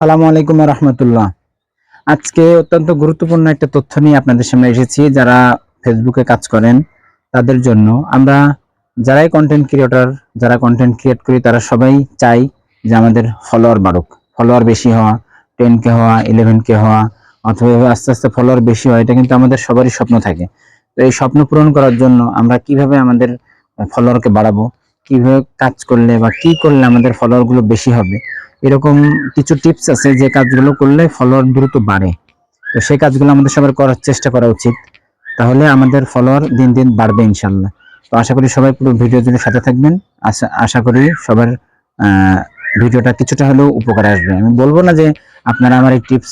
সালামু আলাইকুম রহমতুল্লাহ আজকে অত্যন্ত গুরুত্বপূর্ণ একটা তথ্য নিয়ে আপনাদের সামনে এসেছি, যারা ফেসবুকে কাজ করেন তাদের জন্য। আমরা যারাই কন্টেন্ট ক্রিয়েটর যারা কন্টেন্ট ক্রিয়েট করি, তারা সবাই চাই যে আমাদের ফলোয়ার বাড়ুক। ফলোয়ার বেশি হওয়া টেন কে হওয়া ইলেভেন কে হওয়া, অথবা আস্তে আস্তে ফলোয়ার বেশি হয় এটা কিন্তু আমাদের সবারই স্বপ্ন থাকে। তো এই স্বপ্ন পূরণ করার জন্য আমরা কীভাবে আমাদের ফলোয়ারকে বাড়াবো, কীভাবে কাজ করলে বা কি করলে আমাদের ফলোয়ারগুলো বেশি হবে এরকম কিছু টিপস আছে যে কাজগুলো করলে ফলোয়ার দ্রুত বাড়ে। তো সেই কাজগুলো আমাদের সবার করার চেষ্টা করা উচিত। তাহলে আমাদের ফলোয়ার দিন দিন বাড়বে ইনশাল্লাহ তো আশা করি সবাই পুরো ভিডিও জুড়ে সাথে থাকবেন। আশা আশা করি সবার ভিডিওটা কিছুটা হলেও উপকারে আসবে। আমি বলব না যে আপনারা আমার এই টিপস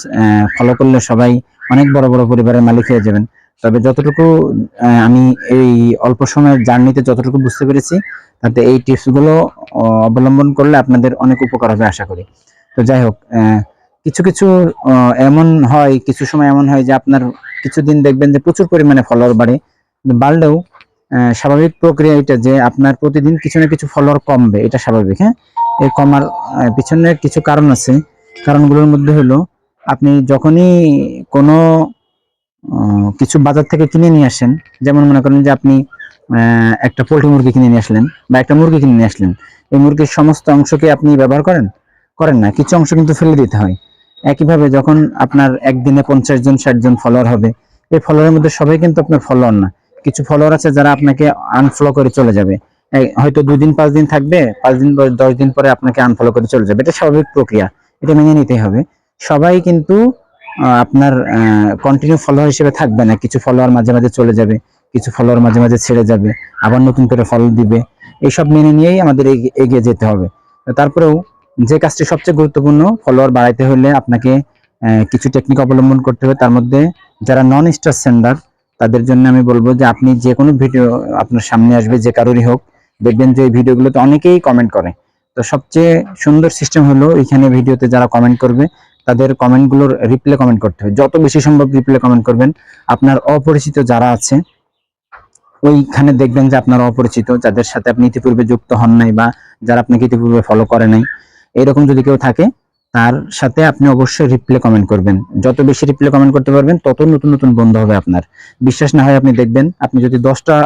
ফলো করলে সবাই অনেক বড় বড় পরিবারের মালিক হয়ে যাবেন। তবে যতটুকু আমি এই অল্প সময়ের জার্নিতে যতটুকু বুঝতে পেরেছি, তাতে এই টিপসগুলো অবলম্বন করলে আপনাদের অনেক উপকার হবে আশা করি। তো যাই হোক কিছু কিছু এমন হয়, কিছু সময় এমন হয় যে আপনার কিছুদিন দেখবেন যে প্রচুর পরিমাণে ফলোয়ার বাড়ে। বাড়লেও স্বাভাবিক প্রক্রিয়া এটা যে আপনার প্রতিদিন কিছু না কিছু ফলোয়ার কমবে, এটা স্বাভাবিক হ্যাঁ? এই কমার পিছনে কিছু কারণ আছে। কারণগুলোর মধ্যে হলো, আপনি যখনই কোনো কিছু বাজার থেকে কিনে নিয়ে আসেন। যেমন মনে করেন যে আপনি একটা পোল্ট্রি মুরগি কিনে নিয়ে আসলেন বা একটা মুরগি কিনে নিয়ে আসলেন। এই মুরগির সমস্ত অংশকে আপনি ব্যবহার করেন? করেন না। কিছু অংশ কিন্তু ফেলে দিতে হয়। একইভাবে যখন আপনার একদিনে পঞ্চাশ জন, ষাট জন ফলোয়ার হবে, এই ফলোয়ারের মধ্যে সবাই কিন্তু আপনার ফলোয়ার না। কিছু ফলোয়ার আছে যারা আপনাকে আনফলো করে চলে যাবে। হয়তো দুই দিন পাঁচ দিন থাকবে, পাঁচ দিন, দশ- দিন পরে আপনাকে আনফলো করে চলে যাবে। এটা স্বাভাবিক প্রক্রিয়া। এটা মেনে নিতে হবে। সবাই কিন্তু আপনার কন্টিনিউ ফলোয়ার হিসেবে থাকবে না। কিছু ফলোয়ার মাঝে মাঝে চলে যাবে, কিছু ফলোয়ার মাঝে মাঝে ছেড়ে যাবে, আবার নতুন করে ফলো দিবে। এইসব মেনে নিয়েই আমাদের এগিয়ে যেতে হবে। তারপরেও যে কাজটি সবচেয়ে গুরুত্বপূর্ণ ফলোয়ার বাড়াইতে হলে আপনাকে কিছু টেকনিক অবলম্বন করতে হবে। তার মধ্যে যারা নন স্টার সেন্ডার তাদের জন্য আমি বলব যে আপনি যে কোনো ভিডিও আপনার সামনে আসবে, যে কারোরই হোক, দেখবেন যে এই ভিডিওগুলোতে অনেকেই কমেন্ট করে। তো সবচেয়ে সুন্দর সিস্টেম হলো এখানে ভিডিওতে যারা কমেন্ট করবে তাদের কমেন্টগুলোর রিপ্লে কমেন্ট করতে হবে যত বেশি সম্ভব রিপ্লে কমেন্ট করবেন। আপনার অপরিচিত যারা আছে, ওইখানে দেখবেন যে আপনার অপরিচিত, যাদের সাথে আপনি ইতিপূর্বে যুক্ত হন নাই বা যারা আপনাকে ইতিপূর্বে ফলো করে নাই, এরকম যদি কেউ থাকে, তার সাথে আপনি অবশ্যই রিপ্লে কমেন্ট করবেন। যত বেশি রিপ্লে কমেন্ট করতে পারবেন, তত নতুন নতুন বন্ধু হবে আপনার। বিশ্বাস না হয় আপনি দেখবেন, আপনি যদি দশটা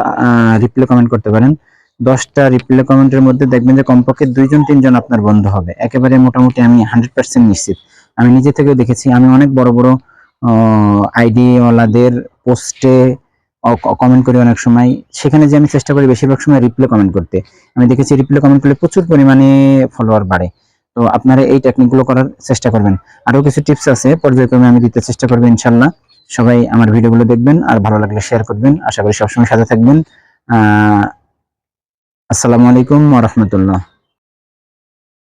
রিপ্লে কমেন্ট করতে পারেন, দশটা রিপ্লে কমেন্টের মধ্যে দেখবেন যে কমপক্ষে দুইজন, তিনজন আপনার বন্ধু হবে। একেবারে মোটামুটি আমি হান্ড্রেড পার্সেন্ট নিশ্চিত। আমি নিজে থেকেও দেখেছি। আমি অনেক বড় বড় আইডি ওয়ালাদের পোস্টে কমেন্ট করি অনেক সময়। সেখানে যে আমি চেষ্টা করি বেশিরভাগ সময় রিপ্লে কমেন্ট করতে। আমি দেখেছি রিপ্লে কমেন্ট করলে প্রচুর পরিমাণে ফলোয়ার বাড়ে। তো আপনারা এই টেকনিকগুলো করার চেষ্টা করবেন। আরও কিছু টিপস আছে, পর্যায়ক্রমে আমি দিতে চেষ্টা করব ইনশাল্লাহ সবাই আমার ভিডিওগুলো দেখবেন আর ভালো লাগলে শেয়ার করবেন। আশা করি সবসময় সাথে থাকবেন। আসসালামু আলাইকুম ওয়া রাহমাতুল্লাহ।